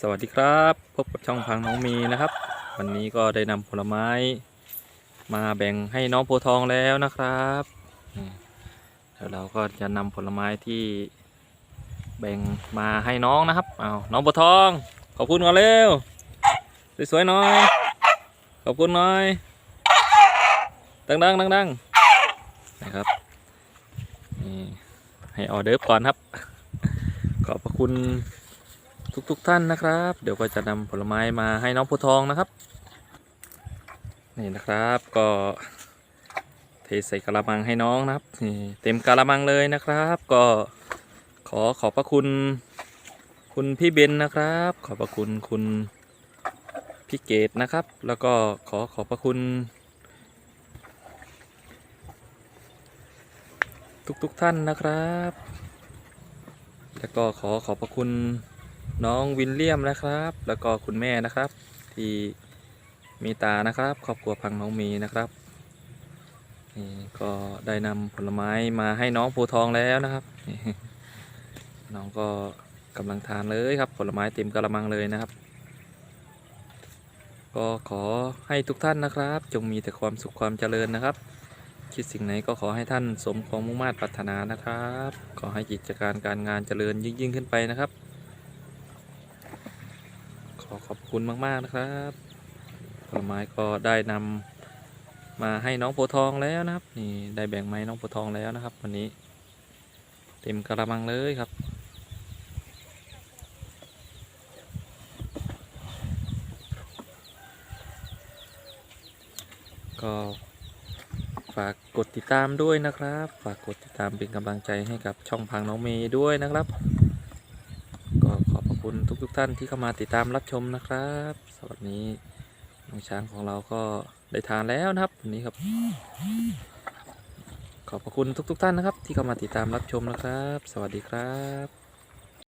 สวัสดีครับพบกับช่องพังน้องมีนะครับ วันนี้ก็ได้นำผลไม้ มาแบ่งให้น้องโพธทองแล้วนะครับเดี๋ยวเราก็จะนำผลไม้ที่แบ่งมาให้น้องนะครับเอาน้องโพธทอง ขอบคุณก่อนเร็วสวยๆหน่อย ขอบคุณหน่อยดังๆดังๆนะครับนี่ให้ออเดิร์ฟก่อนครับ ขอบพระคุณ ทุกๆทท่านนะครับ เดี๋ยวก็จะนำผลไม้มาให้น้องผู้ทองนะครับ นี่นะครับก็เทใส่กระมังให้น้องนะครับนี่เต็มกระมังเลยนะครับ ก็ขอขอบพระคุณ คุณพี่เบนนะครับ ขอบพระคุณคุณพี่เกดนะครับ แล้วก็ขอขอบพระคุณทุกๆทท่านนะครับ แล้วก็ขอขอบพระคุณ น้องวินเลียมนะครับ แล้วก็คุณแม่นะครับ ที่มีตานะครับครอบครัวพังน้องมีนะครับนี่ก็ได้นำผลไม้มาให้น้องโพธิ์ทองแล้วนะครับน้องก็กำลังทานเลยครับ ผลไม้เต็มกระมังเลยนะครับ ก็ขอให้ทุกท่านนะครับ จงมีแต่ความสุขความเจริญนะครับ คิดสิ่งไหนก็ขอให้ท่านสมความมุ่งมา่ปรารถนานะครับ ขอให้กิจการการงานเจริญยิ่งยิ่งขึ้นไปนะครับ อขอบคุณมาก ๆ นะครับผลไม้ก็ได้นำมาให้น้องโพธิ์ทองแล้วนะครับ นี่ได้แบ่งไม้น้องโพธิ์ทองแล้วนะครับ วันนี้ เต็มกระมังเลยครับก็ฝากกดติดตามด้วยนะครับ ฝากกดติดตามเป็นกำลังใจให้กับช่องพังน้องเมย์ด้วยนะครับ คุณทุกๆทท่านที่เข้ามาติดตามรับชมนะครับสวัสดีน้องช้างของเราก็ได้ทานแล้วนะครับวันนี้ครับ ขอบพระคุณทุกๆทท่านนะครับ ที่เข้ามาติดตามรับชมนะครับ สวัสดีครับ